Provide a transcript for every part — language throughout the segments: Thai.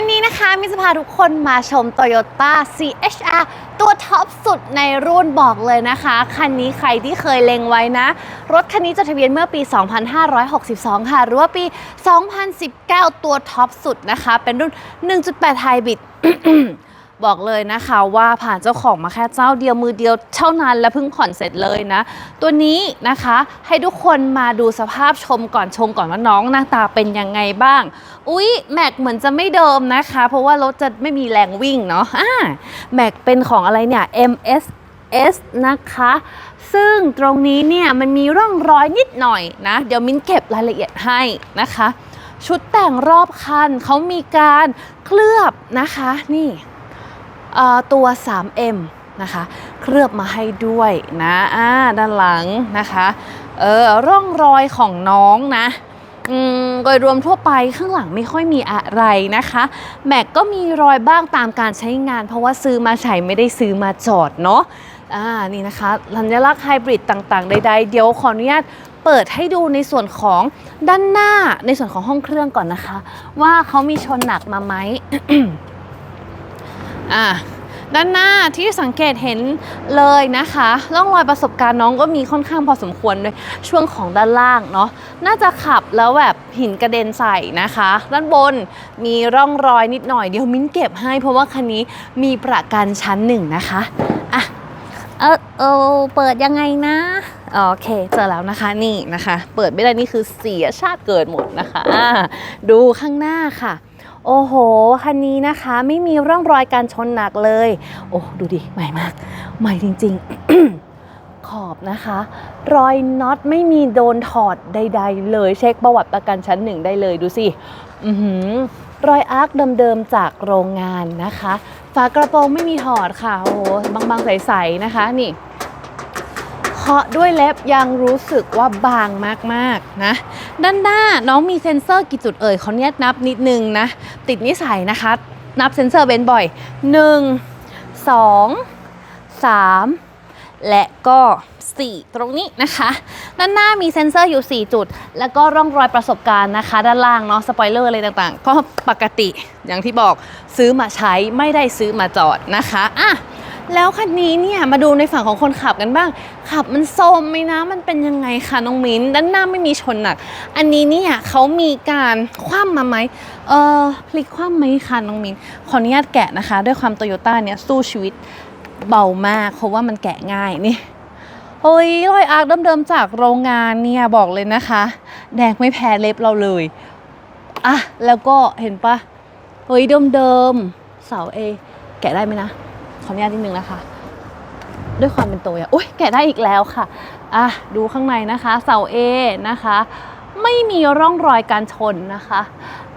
วันนี้นะคะมิจะพาทุกคนมาชม Toyota CHR ตัวท็อปสุดในรุ่นบอกเลยนะคะ คันนี้ใครที่เคยเล็งไว้นะ รถคันนี้จดทะเบียนเมื่อปี 2562 ค่ะ หรือว่าปี 2019 ตัวท็อปสุดนะคะ เป็นรุ่น 1.8 ไฮบริด บอกเลยนะคะว่าผ่านเจ้าของมาแค่เจ้าเดียวมือเดียวเท่านั้นและเพิ่งผ่อนเสร็จเลยนะ ตัวนี้นะคะให้ทุกคนมาดูสภาพชมก่อนชมก่อนว่าน้องหน้าตาเป็นยังไงบ้าง อุ๊ยแม็กเหมือนจะไม่เดิมนะคะ เพราะว่ารถจะไม่มีแรงวิ่งเนาะอ่าแม็กเป็นของอะไรเนี่ย MSS นะคะ ซึ่งตรงนี้เนี่ยมันมีร่องรอยนิดหน่อยนะ เดี๋ยวมิ้นเก็บรายละเอียดให้นะคะ ชุดแต่งรอบคันเขามีการเคลือบนะคะ นี่ ตัว 3M นะคะ เคลือบมาให้ด้วยนะอ่าด้านหลังนะคะเออร่องรอยของน้องนะโดยรวมทั่วไปข้างหลังไม่ค่อยมีอะไรนะคะ แม็กก็มีรอยบ้างตามการใช้งาน เพราะว่าซื้อมาใช้ไม่ได้ซื้อมาจอดเนาะอ่านี่นะคะสัญลักษณ์ไฮบริดต่างๆ ใดๆ เดี๋ยวขออนุญาตเปิดให้ดูในส่วนของด้านหน้าในส่วนของห้องเครื่องก่อนนะคะ ว่าเขามีชนหนักมาไหม อ่าด้านหน้าที่สังเกตเห็นเลยนะคะร่องรอยประสบการณ์น้องก็มีค่อนข้างพอสมควรด้วยช่วงของด้านล่างเนาะน่าจะขับแล้วแบบหินกระเด็นใส่นะคะ ด้านบนมีร่องรอยนิดหน่อยเดี๋ยวมิ้นเก็บให้เพราะว่าคันนี้มีประกันชั้นหนึ่งนะคะอะเออเออเปิดยังไงนะโอเคเจอแล้วนะคะนี่นะคะ เปิดไม่ได้นี่คือเสียชาติเกิดหมดนะคะดูข้างหน้าค่ะ โอ้โห คันนี้นะคะไม่มีร่องรอยการชนหนักเลย โอ้ดูดิใหม่มาก ใหม่จริง ๆขอบนะคะ รอยน็อตไม่มีโดนถอดใด ๆ เลยเช็คประวัติประกันชั้นหนึ่งได้เลยดูสิอือหือรอยอาร์คเดิมๆจากโรงงานนะคะ ฝากระโปรงไม่มีถอดค่ะโอ้บางๆใสๆนะคะนี่าะด้วยเล็บยังรู้สึกว่าบางมากๆนะ ด้านหน้าน้องมีเซ็นเซอร์กี่จุดเอ่ยเขาเนี่ยนับนิดนึงนะ ติดนิสัยนะคะ นับเซ็นเซอร์เบนบ่อย 1 2 3 และก็ 4 ตรงนี้นะคะ ด้านหน้ามีเซ็นเซอร์อยู่ 4 จุด แล้วก็ร่องรอยประสบการณ์นะคะ ด้านล่างเนาะสปอยเลอร์อะไรต่างๆ ก็ปกติอย่างที่บอกซื้อมาใช้ไม่ได้ซื้อมาจอดนะคะอะ แล้วคันนี้เนี่ยมาดูในฝั่งของคนขับกันบ้าง ขับมันโซมไหมนะ มันเป็นยังไงคะน้องมิ้น ด้านหน้าไม่มีชนหนัก อันนี้เนี่ยเขามีการคว่ำมาไหมเออพลิกคว่ำไหมคะน้องมิ้น ขออนุญาตแกะนะคะ ด้วยความโตโยต้าเนี่ยสู้ชีวิตเบามาก เพราะว่ามันแกะง่ายนี่เฮ้ยรอยอาร์คเดิมๆจากโรงงานเนี่ยบอกเลยนะคะ แดงไม่แพ้เล็บเราเลยอะแล้วก็เห็นปะเฮ้ยเดิมๆเสาเอแกะได้ไหมนะ ออนุญาตนิดนึงนะคะ ด้วยความเป็นตัวอย่างอุ้ยแกะได้อีกแล้วค่ะอะดูข้างในนะคะ เสา A นะคะ ไม่มีร่องรอยการชนนะคะ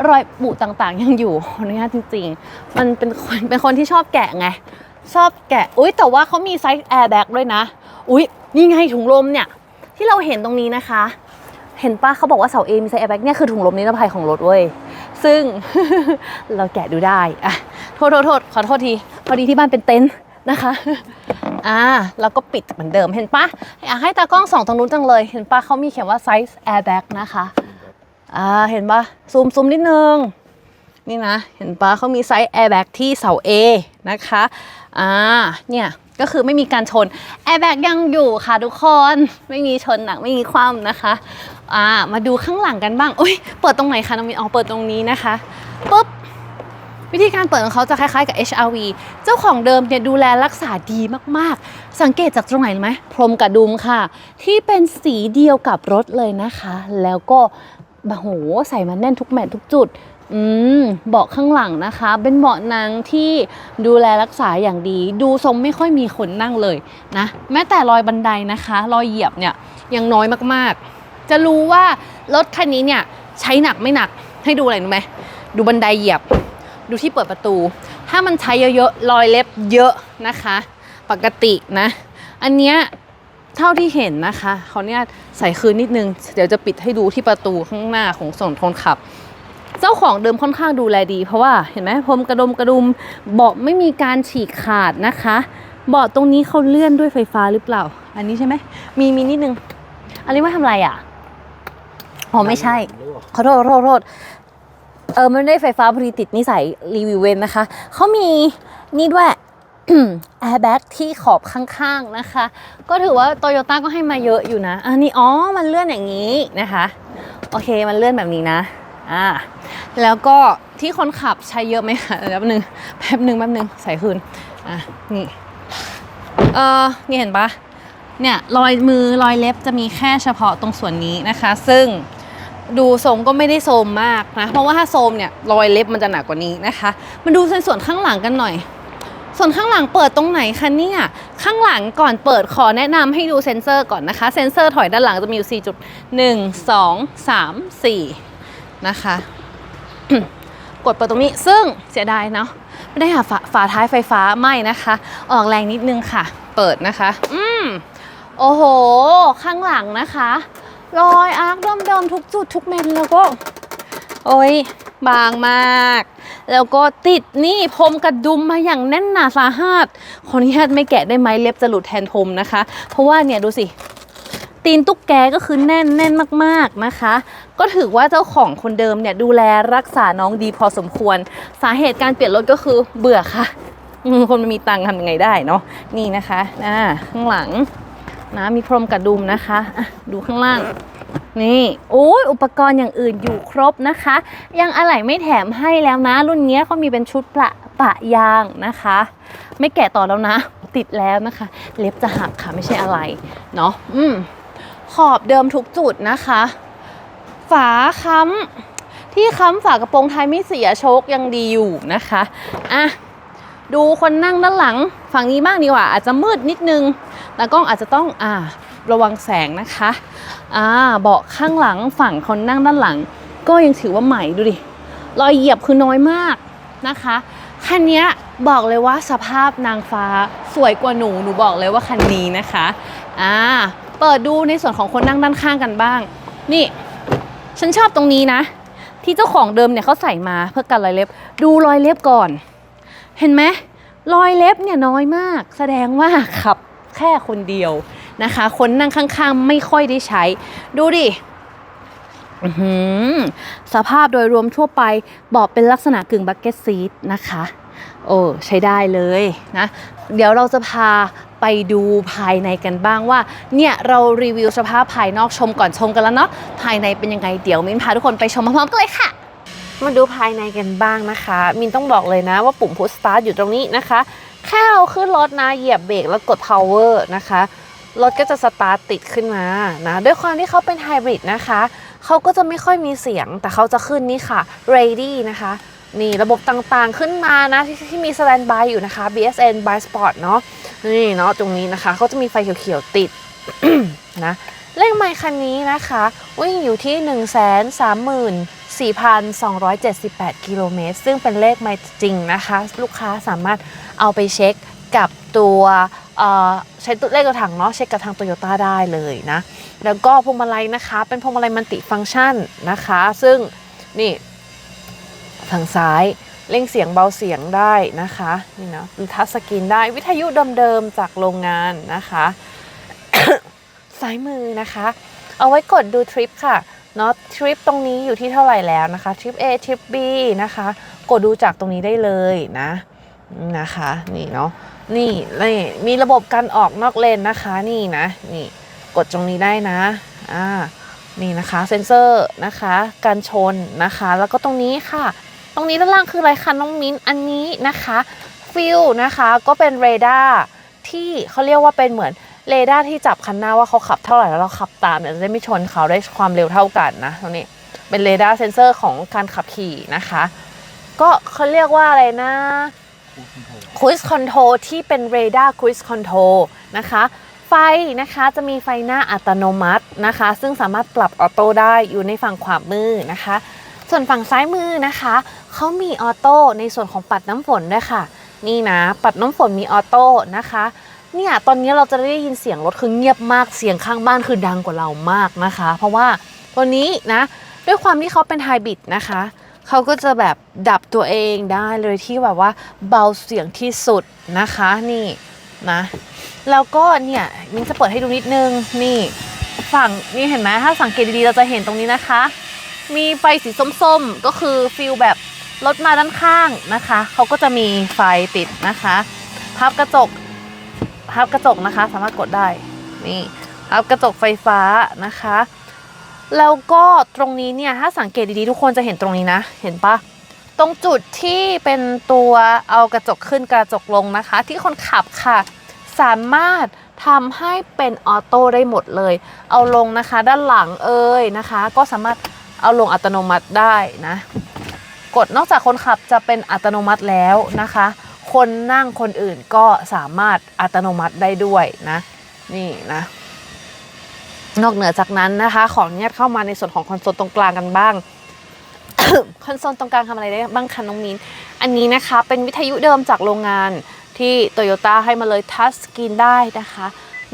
รอยบุต่างๆ ยังอยู่ขออนุญาตจริง ๆ มันเป็นคนเป็นคนที่ชอบแกะไงชอบแกะอุ้ยแต่ว่าเขามีไซส์แอร์แบ็กด้วยนะอุ้ยนี่ไงถุงลมเนี่ย ที่เราเห็นตรงนี้นะคะ เห็นปะเขาบอกว่าเสา A มีไซส์แอร์แบ็กเนี่ยคือถุงลมนิรภัยของรถเว้ย ซึ่งเราแกะดูได้อะโทษโทษโทษขอโทษที พอดีที่บ้านเป็นเต็นท์นะคะอ่าแล้วก็ปิดเหมือนเดิมเห็นปะอยากให้ตากล้องส่องตรงนู้นจังเลย เห็นปะเขามีเขียนว่าไซส์แอร์แบ็กนะคะอ่าเห็นปะซูมซูมนิดนึง นี่นะ เห็นปะเขามีไซส์แอร์แบ็กที่เสา A นะคะ อ่าเนี่ยก็คือไม่มีการชน airbag ยังอยู่ค่ะทุกคนไม่มีชนหนักไม่มีคว่ำนะคะอ่ามาดูข้างหลังกันบ้างอุ้ยเปิดตรงไหนคะน้องมินอ๋อเปิดตรงนี้นะคะปุ๊บวิธีการเปิดของเขาจะคล้ายๆกับ HRV เจ้าของเดิมเนี่ยดูแลรักษาดีมากๆ สังเกตจากตรงไหนไหมพรมกระดุมค่ะ ที่เป็นสีเดียวกับรถเลยนะคะ แล้วก็บะโหใส่มาแน่นทุกแมททุกจุด อืมเบาะข้างหลังนะคะ เป็นเบาะหนังที่ดูแลรักษาอย่างดี ดูทรงไม่ค่อยมีคนนั่งเลยนะแม้แต่รอยบันไดนะคะ รอยเหยียบเนี่ยยังน้อยมากๆ จะรู้ว่ารถคันนี้เนี่ยใช้หนักไม่หนักให้ดูอะไรรู้ไหมดูบันไดเหยียบ ดูที่เปิดประตู ถ้ามันใช้เยอะๆรอยเล็บเยอะนะคะ ปกตินะ อันเนี้ยเท่าที่เห็นนะคะเขาเนี่ยใส่คืนนิดนึง เดี๋ยวจะปิดให้ดูที่ประตูข้างหน้าของส่วนคนขับ เจ้าของเดิมค่อนข้างดูแลดี เพราะว่าเห็นไหมพรมกระดมกระดุมเบาะไม่มีการฉีกขาดนะคะเบาะตรงนี้เขาเลื่อนด้วยไฟฟ้าหรือเปล่า อันนี้ใช่ไหมมีมีนิดนึง อันนี้ว่าทำอะไรอะอ๋อไม่ใช่ขอโทษขอโทษขอโทษเออไม่ได้ไฟฟ้าพอดีติดนิสัยรีวิวเวนนะคะเขามีนี่ด้วยแอร์แบ็กที่ขอบข้างๆนะคะ ก็ถือว่าโตโยต้าก็ให้มาเยอะอยู่นะ อันนี้อ๋อ มันเลื่อนอย่างนี้นะคะ โอเค มันเลื่อนแบบนี้นะ อ่าแล้วก็ที่คนขับใช้เยอะไหมคะแป๊บนึงแป๊บนึงแป๊บนึงใส่คืนอะนี่เออนี่เห็นปะเนี่ยรอยมือรอยเล็บจะมีแค่เฉพาะตรงส่วนนี้นะคะ ซึ่งดูทรงก็ไม่ได้โทมมากนะ เพราะว่าถ้าโทมเนี่ยรอยเล็บมันจะหนักกว่านี้นะคะ มาดูในส่วนข้างหลังกันหน่อย ส่วนข้างหลังเปิดตรงไหนคะเนี่ย ข้างหลังก่อนเปิดขอแนะนำให้ดูเซ็นเซอร์ก่อนนะคะ เซ็นเซอร์ถอยด้านหลังจะมีอยู่4จุด1 2 3 4 นะคะ กดเปิดตรงนี้ซึ่งเสียดายเนาะไม่ได้หาฝาฝาท้ายไฟฟ้าไม่นะคะ ออกแรงนิดนึงค่ะ เปิดนะคะ อืมโอ้โห ข้างหลังนะคะ รอยอาร์คเดิมๆทุกจุดทุกเม็ดแล้วก็ โอ้ยบางมาก แล้วก็ติดนี่พรมกระดุมมาอย่างแน่นหนาสาหัสขออนุญาตไม่แกะได้ไหมเล็บจะหลุดแทนพรมนะคะ เพราะว่าเนี่ยดูสิ ตีนตุ๊กแกก็คือแน่นแน่นมากๆนะคะ ก็ถือว่าเจ้าของคนเดิมเนี่ยดูแลรักษาน้องดีพอสมควร สาเหตุการเปลี่ยนรถก็คือเบื่อค่ะคนมันมีตังค์ทำยังไงได้เนาะนี่นะคะอ่าข้างหลังนะมีพรมกระดุมนะคะะดูข้างล่างนี่โอ้ยอุปกรณ์อย่างอื่นอยู่ครบนะคะ ยังอะไหล่ไม่แถมให้แล้วนะ รุ่นนี้เขามีเป็นชุดประปะยางนะคะ ไม่แกะต่อแล้วนะ ติดแล้วนะคะ เล็บจะหักค่ะไม่ใช่อะไรเนาะอืม ขอบเดิมทุกจุดนะคะ ฝาค้ำที่ค้ำฝากระโปรงท้ายไม่เสียโชคยังดีอยู่นะคะอะดูคนนั่งด้านหลังฝั่งนี้บ้างดีกว่า อาจจะมืดนิดนึงแต่กล้องอาจจะต้องอ่าระวังแสงนะคะอ่าเบาะข้างหลังฝั่งคนนั่งด้านหลัง ก็ยังถือว่าใหม่ดูดิรอยเหยียบคือน้อยมากนะคะคันนี้บอกเลยว่าสภาพนางฟ้าสวยกว่าหนู หนูบอกเลยว่าคันนี้นะคะ อ่า เปิดดูในส่วนของคนนั่งด้านข้างกันบ้าง นี่ ฉันชอบตรงนี้นะ ที่เจ้าของเดิมเนี่ยเขาใส่มาเพื่อกันรอยเล็บ ดูรอยเล็บก่อน เห็นไหมรอยเล็บเนี่ยน้อยมาก แสดงว่าขับแค่คนเดียวนะคะ คนนั่งข้างๆ ไม่ค่อยได้ใช้ ดูดิอื้อหือสภาพโดยรวมทั่วไปบอกเป็นลักษณะกึ่งบักเก็ตซีทนะคะ โอ้ ใช้ได้เลยนะ เดี๋ยวเราจะพา ไปดูภายในกันบ้างว่า เนี่ยเรารีวิวสภาพภายนอกชมก่อนชมกันแล้วเนาะภายในเป็นยังไงเดี๋ยวมินพาทุกคนไปชมพร้อมๆกันเลยค่ะมาดูภายในกันบ้างนะคะ มินต้องบอกเลยนะว่าปุ่มพุชสตาร์ทอยู่ตรงนี้นะคะ แค่เราขึ้นรถนะเหยียบเบรกแล้วกด power นะคะ รถก็จะสตาร์ทติดขึ้นมานะ ด้วยความที่เขาเป็นไฮบริดนะคะ เขาก็จะไม่ค่อยมีเสียง แต่เขาจะขึ้นนี่ค่ะ ready นะคะ นี่ระบบต่างๆขึ้นมานะที่ที่มี standby อยู่นะคะ BSN by Sport เนาะนี่เนาะตรงนี้นะคะเขาจะมีไฟเขียวๆติดนะเลขไมค์คันนี้นะคะ วิ่งอยู่ที่ 1 3 4,278 กิโลเมตร ซึ่งเป็นเลขไมค์จริงนะคะ ลูกค้าสามารถเอาไปเช็คกับตัวใช้ตัวเลขตัวถังเนาะเช็คกับทางโตโยต้าได้เลยนะ แล้วก็พวงมาลัยนะคะ เป็นพวงมาลัยมันติฟังก์ชันนะคะ ซึ่งนี่ ทางซ้าย เร่งเสียงเบาเสียงได้นะคะนี่นะทัชสกรีนได้วิทยุเดิมๆจากโรงงานนะคะซ้ายมือนะคะ เอาไว้กดดูทริปค่ะเนาะทริปตรงนี้อยู่ที่เท่าไหร่แล้วนะคะทริป A ทริป B นะคะ กดดูจากตรงนี้ได้เลยนะนะคะนี่เนาะนี่นี่มีระบบการออกนอกเลนนะคะนี่นะนี่กดตรงนี้ได้นะอ่านี่นะคะเซ็นเซอร์นะคะ การชนนะคะ แล้วก็ตรงนี้ค่ะ รงนี้ด้านล่างคืออะไรคะน้องมิ้นอันนี้นะคะฟิลนะคะก็เป็นเรดาร์ที่เขาเรียกว่าเป็นเหมือนเรดาร์ที่จับคันหน้าว่าเขาขับเท่าไหร่แล้วเราขับตามเนี่ยจะได้ไม่ชนเขาได้ความเร็วเท่ากันนะตรงนี้เป็นเรดาร์เซนเซอร์ของการขับขี่นะคะ ก็เขาเรียกว่าอะไรนะคุ i สคอนโทรที่เป็นเรดาร์คุ i สคอนโทรนะคะไฟนะคะจะมีไฟหน้าอัตโนมัตินะคะ ซึ่งสามารถปรับออโต้ได้อยู่ในฝั่งขวามือนะคะ ส่วนฝั่งซ้ายมือนะคะ เขามีออโต้ในส่วนของปัดน้ำฝนด้วยค่ะ นี่นะ ปัดน้ำฝนมีออโต้นะคะเนี่ยตอนนี้เราจะได้ยินเสียงรถคือเงียบมากเสียงข้างบ้านคือดังกว่าเรามากนะคะ เพราะว่าตัวนี้นะด้วยความที่เขาเป็นไฮบริดนะคะเขาก็จะแบบดับตัวเองได้เลยที่แบบว่าเบาเสียงที่สุดนะคะนี่นะแล้วก็เนี่ยมิ้นจะเปิดให้ดูนิดนึงนี่ฝั่งนี่เห็นไหมถ้าสังเกตดีๆเราจะเห็นตรงนี้นะคะ มีไฟสีส้มๆ ก็คือฟิลแบบ รถมาด้านข้างนะคะเขาก็จะมีไฟติดนะคะพับกระจกพับกระจกนะคะ สามารถกดได้นี่พับกระจกไฟฟ้านะคะ แล้วก็ตรงนี้เนี่ยถ้าสังเกตดีๆทุกคนจะเห็นตรงนี้นะ เห็นปะตรงจุดที่เป็นตัวเอากระจกขึ้นกระจกลงนะคะ ที่คนขับค่ะ สามารถทำให้เป็นออโต้ได้หมดเลย เอาลงนะคะ ด้านหลังเอ่ยนะคะ ก็สามารถเอาลงอัตโนมัติได้นะ กดนอกจากคนขับจะเป็นอัตโนมัติแล้วนะคะ คนนั่งคนอื่นก็สามารถอัตโนมัติได้ด้วยนะ นี่นะ นอกเหนือจากนั้นนะคะ ขออนุญาตเข้ามาในส่วนของคอนโซลตรงกลางกันบ้างคอนโซลตรงกลางทำอะไรได้บ้างคะน้องมินอันนี้นะคะเป็นวิทยุเดิมจากโรงงานที่โตโยต้าให้มาเลยทัชสกรีนได้นะคะ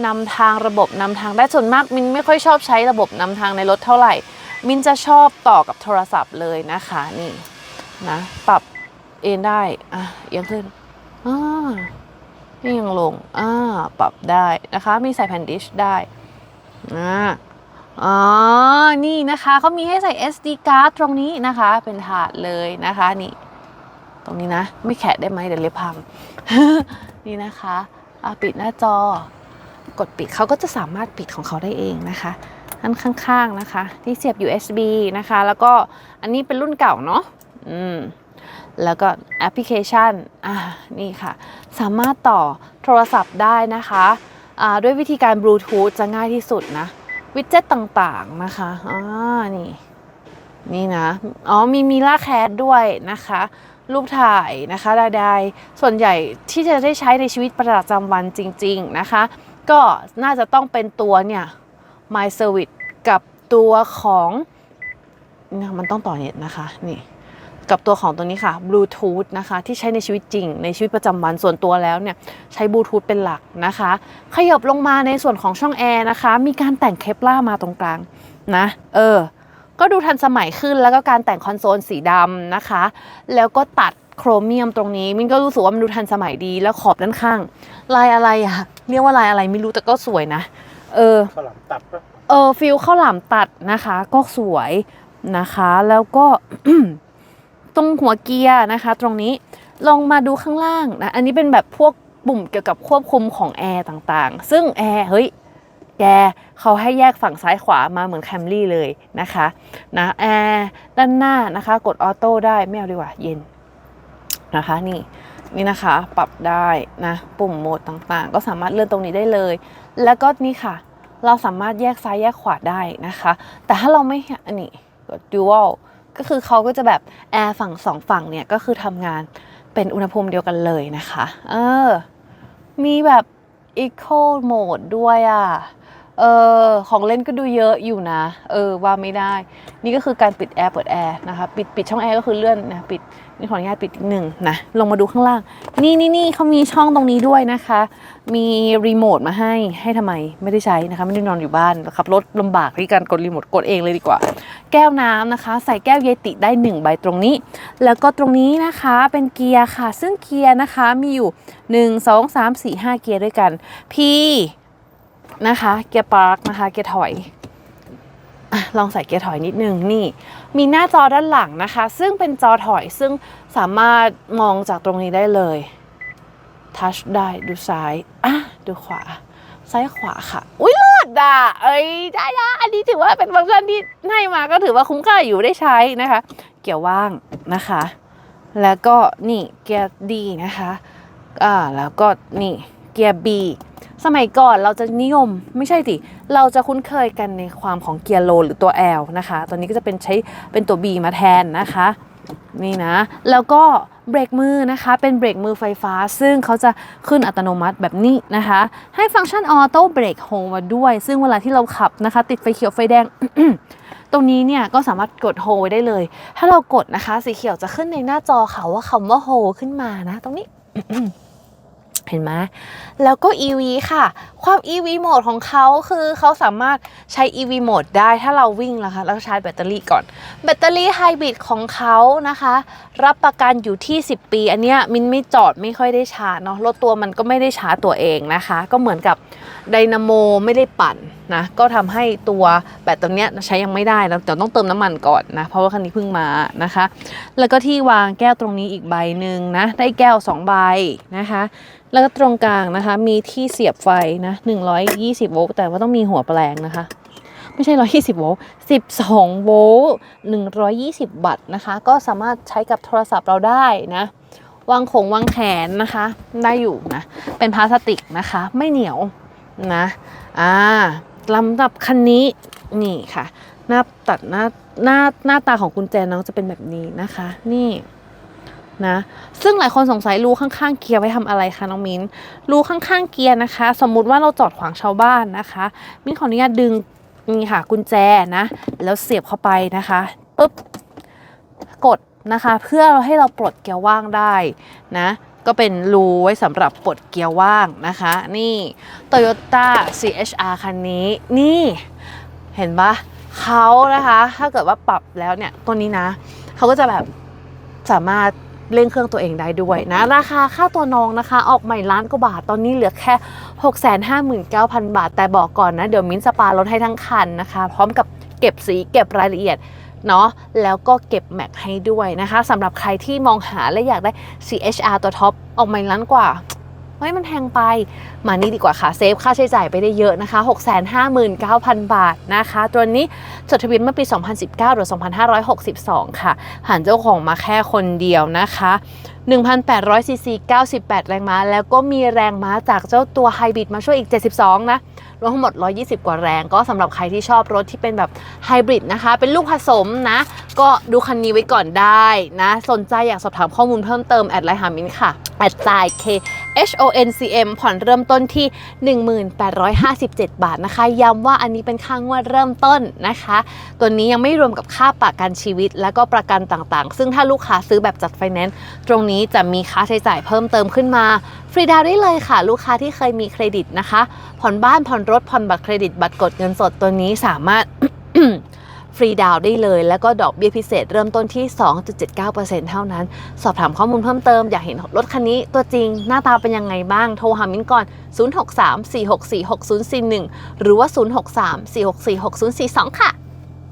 นำทางระบบนำทางได้ส่วนมากมินไม่ค่อยชอบใช้ระบบนำทางในรถเท่าไหร่ มินจะชอบต่อกับโทรศัพท์เลยนะคะนี่ นะ ปรับเอ็นได้ อะเอียงขึ้นอ่านี่ยังลงอ่าปรับได้นะคะ มีใส่แผ่นดิชได้อ่าอ๋อ นี่นะคะเขามีให้ใส่ SD card ตรงนี้นะคะ เป็นถาดเลยนะคะนี่ ตรงนี้นะ ไม่แขะได้ไหมเดี๋ยวเล็บพัง นี่นะคะอะปิดหน้าจอ กดปิดเขาก็จะสามารถปิดของเขาได้เองนะคะอันข้างๆนะคะ ที่เสียบ USB นะคะ แล้วก็อันนี้เป็นรุ่นเก่าเนาะ อืมแล้วก็แอปพลิเคชันอ่านี่ค่ะ สามารถต่อโทรศัพท์ได้นะคะอ่าด้วยวิธีการบลูทูธจะง่ายที่สุดนะ วิดเจ็ตต่างๆนะคะอ่านี่ นี่นะ อ๋อ มีมีล่าแคสด้วยนะคะ รูปถ่ายนะคะใดๆส่วนใหญ่ที่จะได้ใช้ในชีวิตประจำวันจริง ๆนะคะ ก็น่าจะต้องเป็นตัวเนี่ย My Service กับตัวของนี่มันต้องต่อเน็ตนะคะ นี่ กับตัวของตัวนี้ค่ะ Bluetooth นะคะที่ใช้ในชีวิตจริง ในชีวิตประจำวันส่วนตัวแล้วเนี่ยใช้บลูทูธเป็นหลักนะคะ ขยับลงมาในส่วนของช่องแอร์นะคะ มีการแต่งเคปล่ามาตรงกลางนะ เออ ก็ดูทันสมัยขึ้นแล้วก็การแต่งคอนโซลสีดำนะคะ แล้วก็ตัดโครเมียมตรงนี้มินก็รู้สึกว่ามันดูทันสมัยดีแล้วขอบด้านข้าง ลายอะไรอะเรียกว่าลายอะไรไม่รู้แต่ก็สวยนะ เออข้าวหลามตัดปะเออฟิลข้าวหลามตัดนะคะ ก็สวยนะคะ แล้วก็ ตรงหัวเกียร์นะคะ ตรงนี้ลองมาดูข้างล่างนะ อันนี้เป็นแบบพวกปุ่มเกี่ยวกับควบคุมของแอร์ต่างๆ ซึ่งแอร์เฮ้ยแกเขาให้แยกฝั่งซ้ายขวามาเหมือนแคมรี่เลยนะคะนะแอร์ด้านหน้านะคะ กดออโต้ได้ไม่เอาดีกว่าเย็นนะคะนี่นี่นะคะปรับได้นะปุ่มโหมดต่างๆ ก็สามารถเลื่อนตรงนี้ได้เลย แล้วก็นี่ค่ะ เราสามารถแยกซ้ายแยกขวาได้นะคะ แต่ถ้าเราไม่อันนี้กด dual ก็คือเขาก็จะแบบแอร์ฝั่งสองฝั่งเนี่ยก็คือทำงานเป็นอุณหภูมิเดียวกันเลยนะคะ เออ มีแบบ eco mode ด้วยอะ เออของเล่นก็ดูเยอะอยู่นะ เออว่าไม่ได้ นี่ก็คือการปิดแอร์เปิดแอร์นะคะ ปิดปิดช่องแอร์ก็คือเลื่อนนะปิดนี่ขออนุญาตปิดอีกหนึ่งนะ ลงมาดูข้างล่าง นี่นี่นี่เขามีช่องตรงนี้ด้วยนะคะ มีรีโมทมาให้ให้ทำไมไม่ได้ใช้นะคะ ไม่ได้นอนอยู่บ้านขับรถลำบากที่การกดรีโมทกดเองเลยดีกว่า แก้วน้ำนะคะ ใส่แก้วเยติได้ 1 ใบตรงนี้ แล้วก็ตรงนี้นะคะเป็นเกียร์ค่ะ ซึ่งเกียร์นะคะมีอยู่ 1 2 3 4 5 เกียร์ด้วยกัน P นะคะ เกียร์ปาร์คนะคะ เกียร์ถอยอลองใส่เกียร์ถอยนิดนึงนี่ มีหน้าจอด้านหลังนะคะ ซึ่งเป็นจอถอยซึ่งสามารถมองจากตรงนี้ได้เลยทัชได้ดูซ้ายอะดูขวา ซ้ายขวาค่ะ อุ้ยเลิศอะเอ้ยได้นะอันนี้ถือว่าเป็นฟังก์ชันที่ให้มาก็ถือว่าคุ้มค่าอยู่ได้ใช้นะคะ เกียร์ว่างนะคะ แล้วก็นี่เกียร์ดีนะคะอ่าแล้วก็นี่เกียร์ B สมัยก่อนเราจะนิยมไม่ใช่สิเราจะคุ้นเคยกันในความของเกียร์โลหรือตัว L นะคะ ตอนนี้ก็จะเป็นใช้เป็นตัว B มาแทนนะคะนี่นะ แล้วก็เบรกมือนะคะ เป็นเบรกมือไฟฟ้า ซึ่งเขาจะขึ้นอัตโนมัติแบบนี้นะคะ ให้ฟังก์ชันออโต้เบรกโฮมาด้วย ซึ่งเวลาที่เราขับนะคะ ติดไฟเขียวไฟแดง ตรงนี้เนี่ยก็สามารถกดโฮไว้ได้เลย ถ้าเรากดนะคะ สีเขียวจะขึ้นในหน้าจอค่ะว่าคำว่าโฮขึ้นมานะ ตรงนี้ เห็นไหมแล้วก็ EV ค่ะ ความ EV โหมดของเขาคือเขาสามารถใช้ EV โหมดได้ถ้าเราวิ่งนะคะแล้วชาร์จแบตเตอรี่ก่อน แบตเตอรี่ไฮบริดของเขานะคะ รับประกันอยู่ที่ 10 ปี อันเนี้ยมินไม่จอดไม่ค่อยได้ชาร์จเนาะรถตัวมันก็ไม่ได้ชาร์จตัวเองนะคะ ก็เหมือนกับไดนาโมไม่ได้ปั่นนะก็ทำให้ตัวแบตตัวเนี้ยใช้ยังไม่ได้แล้วเดี๋ยวต้องเติมน้ำมันก่อนนะ เพราะว่าคันนี้เพิ่งมานะคะ แล้วก็ที่วางแก้วตรงนี้อีกใบหนึ่งนะ ได้แก้ว 2 ใบนะคะ แล้วก็ตรงกลางนะคะ มีที่เสียบไฟนะ 120 โวลต์แต่ว่าต้องมีหัวแปลงนะคะ ไม่ใช่ 120 โวลต์ 12 โวลต์ 120 วัตต์นะคะ ก็สามารถใช้กับโทรศัพท์เราได้นะ วางของวางแขนนะคะ ได้อยู่นะ เป็นพลาสติกนะคะ ไม่เหนียวนะ อ่าลำดับคันนี้นี่ค่ะ หน้าตัดหน้าหน้าหน้าตาของกุญแจน้องจะเป็นแบบนี้นะคะ นี่ นะ ซึ่งหลายคนสงสัยรูข้างๆเกียร์ไว้ทำอะไรคะน้องมิ้นรูข้างๆเกียร์นะคะ สมมุติว่าเราจอดขวางชาวบ้านนะคะ มิ้นขออนุญาตดึงนี่ค่ะกุญแจนะ แล้วเสียบเข้าไปนะคะปุ๊บกดนะคะเพื่อให้เราปลดเกียร์ว่างได้นะก็เป็นรูไว้สำหรับปลดเกียร์ว่างนะคะ นี่ Toyota CHR คันนี้ นี่เห็นปะเขานะคะ ถ้าเกิดว่าปรับแล้วเนี่ยตัวนี้นะ เขาก็จะแบบสามารถ เร่งเครื่องตัวเองได้ด้วยนะ ราคาค่าตัวน้องนะคะ ออกใหม่ล้านกว่าบาทตอนนี้เหลือแค่ 659,000 บาท แต่บอกก่อนนะ เดี๋ยวมิ้นท์สปารถให้ทั้งคันนะคะ พร้อมกับเก็บสีเก็บรายละเอียดเนาะแล้วก็เก็บแม็กให้ด้วยนะคะสำหรับใครที่มองหาและอยากได้ CHR ตัวท็อปออกใหม่ล้านกว่า เฮ้ยมันแพงไป มานี่ดีกว่าค่ะ เซฟค่าใช้จ่ายไปได้เยอะนะคะ 659,000 บาทนะคะ ตัวนี้จดทะเบียนเมื่อปี 2019 หรือ 2562 ค่ะ ผ่านเจ้าของมาแค่คนเดียวนะคะ1,800ซีซี98 แรงม้า แล้วก็มีแรงม้าจากเจ้าตัวไฮบริดมาช่วยอีก 72 นะรวมทั้งหมด 120 กว่าแรง ก็สำหรับใครที่ชอบรถที่เป็นแบบไฮบริดนะคะ เป็นลูกผสมนะ ก็ดูคันนี้ไว้ก่อนได้นะ สนใจอยากสอบถามข้อมูลเพิ่มเติม แอดไลน์หามินค่ะ แอดไลน์ K H O N C M ผ่อนเริ่มต้นที่ 1857 บาทนะคะ ย้ำว่าอันนี้เป็นค่างวดเริ่มต้นนะคะ ตัวนี้ยังไม่รวมกับค่าประกันชีวิต และก็ประกันต่างๆ ซึ่งถ้าลูกค้าซื้อแบบจัดไฟแนนซ์ตรงนี้จะมีค่าใช้จ่ายเพิ่มเติมขึ้นมา ฟรีดาวน์ได้เลยค่ะ ลูกค้าที่เคยมีเครดิตนะคะ ผ่อนบ้านผ่อนรถผ่อนบัตรเครดิตบัตรกดเงินสดตัวนี้สามารถ ฟรีดาวน์ได้เลย แล้วก็ดอกเบี้ยพิเศษเริ่มต้นที่ 2.79%เท่านั้น สอบถามข้อมูลเพิ่มเติม อยากเห็นรถคันนี้ตัวจริงหน้าตาเป็นยังไงบ้าง โทรหามิ้นก่อน 063 464 6041 หรือว่า 063 464 6042 ค่ะ